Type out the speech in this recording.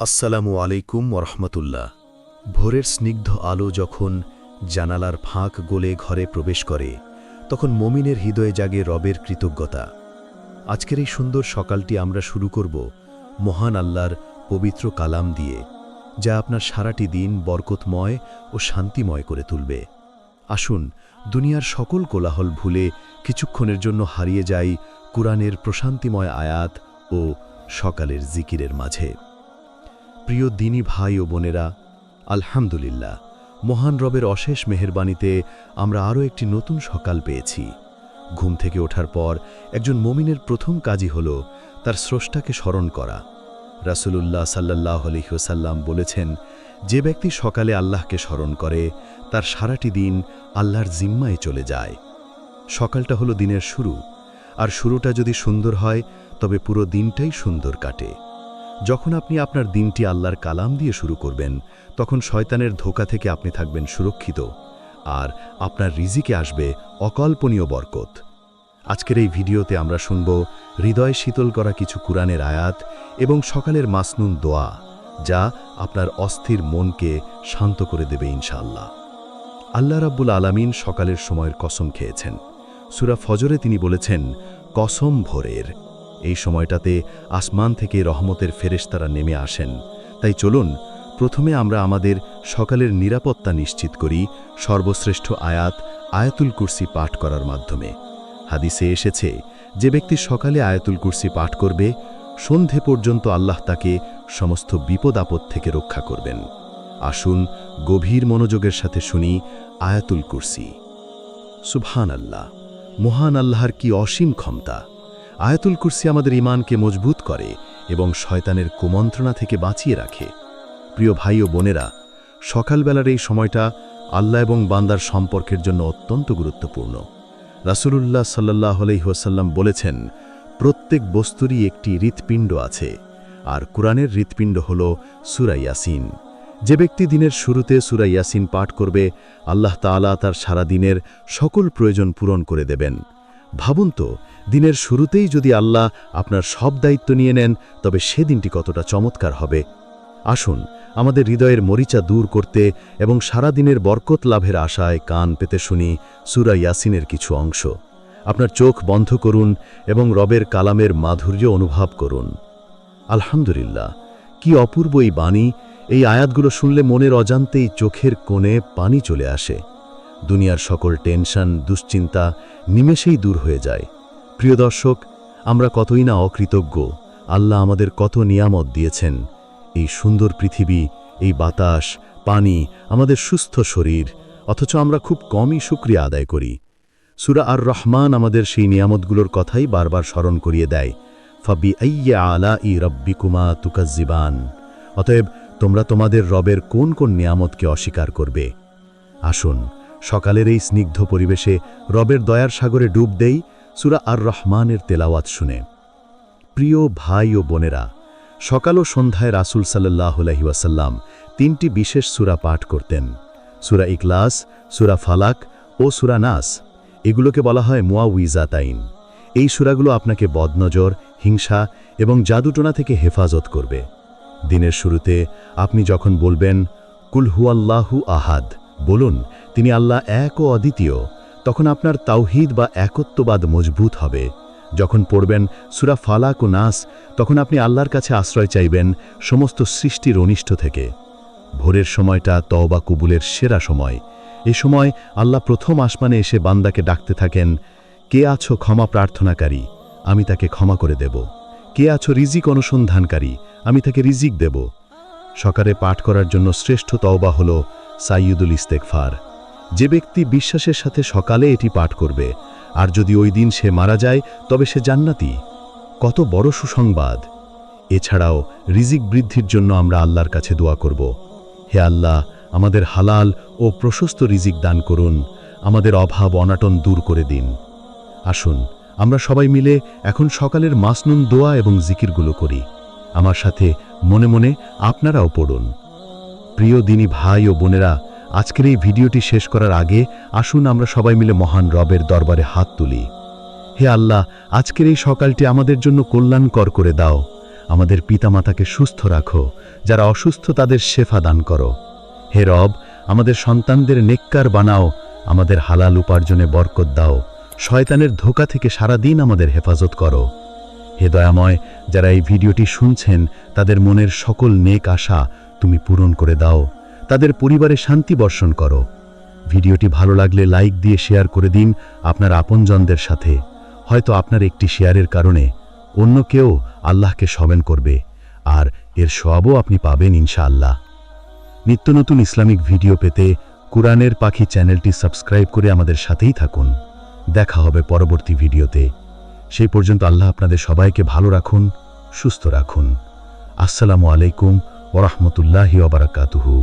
আসসালামু আলাইকুম ওরহমতুল্লাহ। ভোরের স্নিগ্ধ আলো যখন জানালার ফাঁক গোলে ঘরে প্রবেশ করে, তখন মমিনের হৃদয়ে জাগে রবের কৃতজ্ঞতা। আজকের এই সুন্দর সকালটি আমরা শুরু করব মহান আল্লাহর পবিত্র কালাম দিয়ে, যা আপনার সারাটি দিন বরকতময় ও শান্তিময় করে তুলবে। আসুন, দুনিয়ার সকল কোলাহল ভুলে কিছুক্ষণের জন্য হারিয়ে যাই কুরআনের প্রশান্তিময় আয়াত ও সকালের জিকিরের মাঝে। প্রিয় দিনী ভাই ও বোনেরা, আলহামদুলিল্লাহ। মহান রবের অশেষ মেহেরবানিতে আমরা আরও একটি নতুন সকাল পেয়েছি। ঘুম থেকে ওঠার পর একজন মমিনের প্রথম কাজই হল তার স্রষ্টাকে স্মরণ করা। রাসূলুল্লাহ সাল্লাহ আলহিহসাল্লাম বলেছেন, যে ব্যক্তি সকালে আল্লাহকে স্মরণ করে, তার সারাটি দিন আল্লাহর জিম্মায় চলে যায়। সকালটা হলো দিনের শুরু, আর শুরুটা যদি সুন্দর হয়, তবে পুরো দিনটাই সুন্দর কাটে। যখন আপনি আপনার দিনটি আল্লাহর কালাম দিয়ে শুরু করবেন, তখন শয়তানের ধোকা থেকে আপনি থাকবেন সুরক্ষিত, আর আপনার রিজিকে আসবে অকল্পনীয় বরকত। আজকের এই ভিডিওতে আমরা শুনব, হৃদয় শীতল করা কিছু কুরআনের আয়াত এবং সকালের মাসনুন দোয়া, যা আপনার অস্থির মনকে শান্ত করে দেবে ইনশাআল্লাহ। আল্লাহ রাব্বুল আলামিন সকালের সময়ের কসম খেয়েছেন। সুরা ফজরে তিনি বলেছেন, কসম ভোরের। এই সময়টাতে আসমান থেকে রহমতের ফেরেশতারা নেমে আসেন। তাই চলুন, প্রথমে আমরা আমাদের সকালের নিরাপত্তা নিশ্চিত করি সর্বশ্রেষ্ঠ আয়াত আয়াতুল কুরসি পাঠ করার মাধ্যমে। হাদিসে এসেছে, যে ব্যক্তি সকালে আয়াতুল কুরসি পাঠ করবে, সন্ধে পর্যন্ত আল্লাহ তাকে সমস্ত বিপদ আপদ থেকে রক্ষা করবেন। আসুন, গভীর মনোযোগের সাথে শুনি আয়াতুল কুরসি। সুবহান আল্লাহ মহান আল্লাহর কি অসীম ক্ষমতা! আয়াতুল কুরসি আমাদের ইমানকে মজবুত করে এবং শয়তানের কুমন্ত্রণা থেকে বাঁচিয়ে রাখে। প্রিয় ভাই ও বোনেরা, সকালবেলার এই সময়টা আল্লাহ এবং বান্দার সম্পর্কের জন্য অত্যন্ত গুরুত্বপূর্ণ। রাসূলুল্লাহ সাল্লাহ আলহিহাসাল্লাম বলেছেন, প্রত্যেক বস্তুরই একটি হৃৎপিণ্ড আছে, আর কোরআনের হৃৎপিণ্ড হল সুরাইয়াসিন যে ব্যক্তি দিনের শুরুতে সুরাইয়াসিন পাঠ করবে, আল্লাহ তাআলা তার সারা দিনের সকল প্রয়োজন পূরণ করে দেবেন। ভাবুন তো, দিনের শুরুতেই যদি আল্লাহ আপনার সব দায়িত্ব নিয়ে নেন, তবে সে দিনটি কতটা চমৎকার হবে। আসুন, আমাদের হৃদয়ের মরিচা দূর করতে এবং সারা দিনের বরকত লাভের আশায় কান পেতে শুনি সুরা ইয়াসিনের কিছু অংশ। আপনার চোখ বন্ধ করুন এবং রবের কালামের মাধুর্য অনুভব করুন। আলহামদুলিল্লাহ, কি অপূর্ব এই বাণী, এই আয়াতগুলো শুনলে মনের অজান্তেই চোখের কোণে পানি চলে আসে। দুনিয়ার সকল টেনশন, দুশ্চিন্তা নিমেষেই দূর হয়ে যায়। প্রিয় দর্শক, আমরা কতই না অকৃতজ্ঞ, আল্লাহ আমাদের কত নিয়ামত দিয়েছেন। এই সুন্দর পৃথিবী, এই বাতাস, পানি, আমাদের সুস্থ শরীর, অথচ আমরা খুব কমই শুক্রিয়া আদায় করি। সুরা আর রহমান আমাদের সেই নিয়ামতগুলোর কথাই বারবার স্মরণ করিয়ে দেয়। ফাবি আইয়া আলা ই রব্বিকুমা তুকাজ্জিবান। অতএব তোমরা তোমাদের রবের কোন কোন নিয়ামতকে অস্বীকার করবে? আসুন সকালের এই স্নিগ্ধ পরিবেশে রবের দয়ার সাগরে ডুব দেই সুরা আর রহমানের তেলাওয়াত শুনে। প্রিয় ভাই ও বোনেরা, সকাল ও সন্ধ্যায় রাসুল সাল্লাহ তিনটি বিশেষ সুরা পাঠ করতেন। সুরা ইকলাস সুরা ফালাক ও সুরা নাস, এগুলোকে বলা হয় মুয়াউইজাতাইন এই সুরাগুলো আপনাকে বদনজর, হিংসা এবং জাদুটোনা থেকে হেফাজত করবে। দিনের শুরুতে আপনি যখন বলবেন, কুল হুয়াল্লাহু আহাদ বলুন তিনি আল্লাহ এক ও অদ্বিতীয়, তখন আপনার তাওহিদ বা একত্ববাদ মজবুত হবে। যখন পড়বেন সুরা ফালাক ও নাস, তখন আপনি আল্লাহর কাছে আশ্রয় চাইবেন সমস্ত সৃষ্টির অনিষ্ট থেকে। ভোরের সময়টা তওবা কুবুলের সেরা সময়। এ সময় আল্লাহ প্রথম আসমানে এসে বান্দাকে ডাকতে থাকেন, কে আছো ক্ষমা প্রার্থনাকারী? আমি তাকে ক্ষমা করে দেব। কে আছো রিজিক অনুসন্ধানকারী? আমি তাকে রিজিক দেব। সকালে পাঠ করার জন্য শ্রেষ্ঠ তওবা হল সাইয়ুদুল ইস্তেকফার যে ব্যক্তি বিশ্বাসের সাথে সকালে এটি পাঠ করবে, আর যদি ওই দিন সে মারা যায়, তবে সে জান্নাতি। কত বড় সুসংবাদ। এছাড়াও রিজিক বৃদ্ধির জন্য আমরা আল্লাহর কাছে দোয়া করব। হে আল্লাহ, আমাদের হালাল ও প্রশস্ত রিজিক দান করুন, আমাদের অভাব অনাটন দূর করে দিন। আসুন, আমরা সবাই মিলে এখন সকালের মাসনুন দোয়া এবং জিকিরগুলো করি। আমার সাথে মনে মনে আপনারাও পড়ুন। প্রিয় দিনী ভাই ও বোনেরা আজকের এই ভিডিওটি শেষ করার আগে আসুন আমরা সবাই মিলে মহান রবের দরবারে হাত তুলি। হে আল্লাহ, আজকের এই সকালটি আমাদের জন্য কল্যাণকর করে দাও। আমাদের পিতামাতাকে সুস্থ রাখো, যারা অসুস্থ তাদের শেফা দান করো। হে রব, আমাদের সন্তানদের নেককার বানাও, আমাদের হালাল উপার্জনে বরকত দাও। শয়তানের ধোকা থেকে সারাদিন আমাদের হেফাজত করো। হে দয়াময়, যারা এই ভিডিওটি শুনছেন, তাদের মনের সকল নেক আশা তুমি পূরণ করে দাও। তাদের পরিবারে শান্তি বর্ষণ করো। ভিডিওটি ভালো লাগলে লাইক দিয়ে শেয়ার করে দিন আপনার আপনজনদের সাথে। হয়তো আপনার একটি শেয়ারের কারণে অন্য কেউ আল্লাহকে স্মরণ করবে আর এর সবও আপনি পাবেন ইনশাআল্লাহ। নিত্য নতুন ইসলামিক ভিডিও পেতে কোরআনের পাখি চ্যানেলটি সাবস্ক্রাইব করে আমাদের সাথেই থাকুন। দেখা হবে পরবর্তী ভিডিওতে। সেই পর্যন্ত আল্লাহ আপনাদের সবাইকে ভালো রাখুন, সুস্থ রাখুন। আসসালামু আলাইকুম ওরহমতুল্লাহি ওবরাকাতুহু